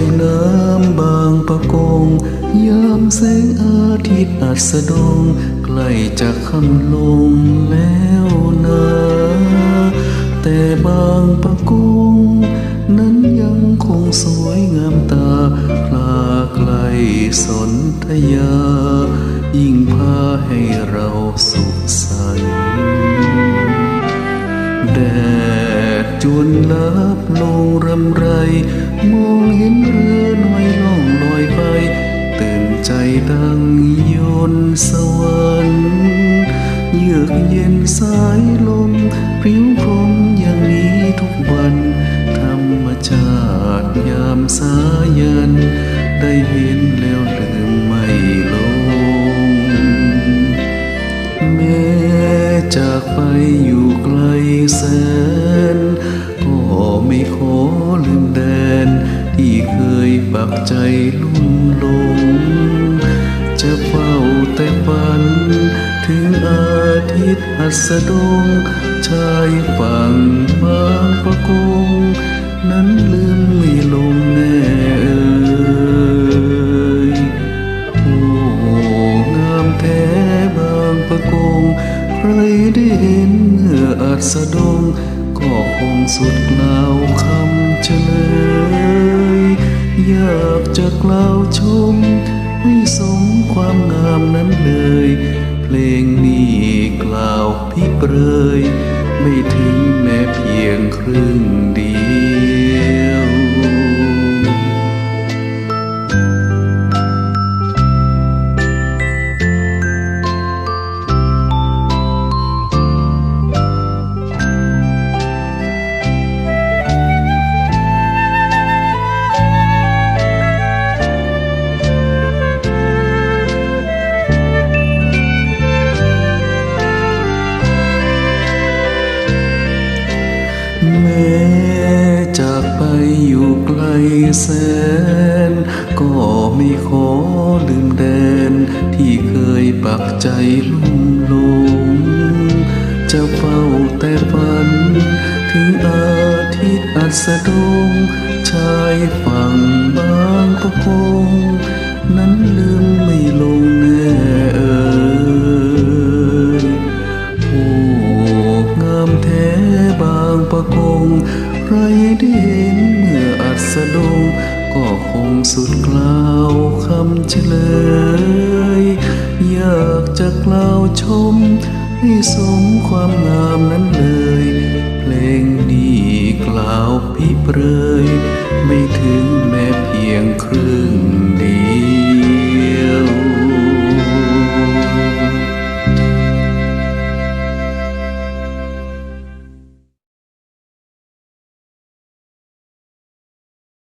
ยน้ำบางประกง ยามแสงอาทิตย์อัสดง ใกล้จะค่ำลงแล้วนะ แต่บางประกง นั้นยังคงสวยงามตาพลาไกลสนธยา ยิ่งพาให้เราสุขสันต์แดดจวนลับลงรำไร มองเห็นเรือน้อยล่องลอยไป ตื่นใจดังยนสวรรค์เยือกเย็นสายลมพริ้วพรมอย่างนี้ทุกวัน ธรรมชาติยามสายัน ได้เห็นแล้วลืมไม่ลง แม้จากไปอยู่ไกลแสน ก็ไม่ขอ ปักใจลุ่มหลง จะเฝ้าแต่ฝัน ถึงอาทิตย์อัสดง ชายฝั่งบางประกง นั้นลืมไม่ลงแน่เอ่ยโอ้งามแท้บางประกง ใครได้เห็นเมื่ออาจสดง ก็คงสุดกล่าวคำเฉลย อยากจะกล่าวชมให้สมความงามนั้นเลย เพลงนี้กล่าวพิเปรย ไม่ถึงแม้เพียงครึ่งเดียว อยู่ไกลแสน ก็ไม่ขอลืมแดน ที่เคยปักใจลุ่มหลง จะเฝ้าแต่ฝัน ถึงอาทิตย์อัสดง ใครได้เห็นเมื่ออัสดง ก็คงสุดกล่าวคำเฉลย อยากจะกล่าวชม ให้สมความงามนั้นเลย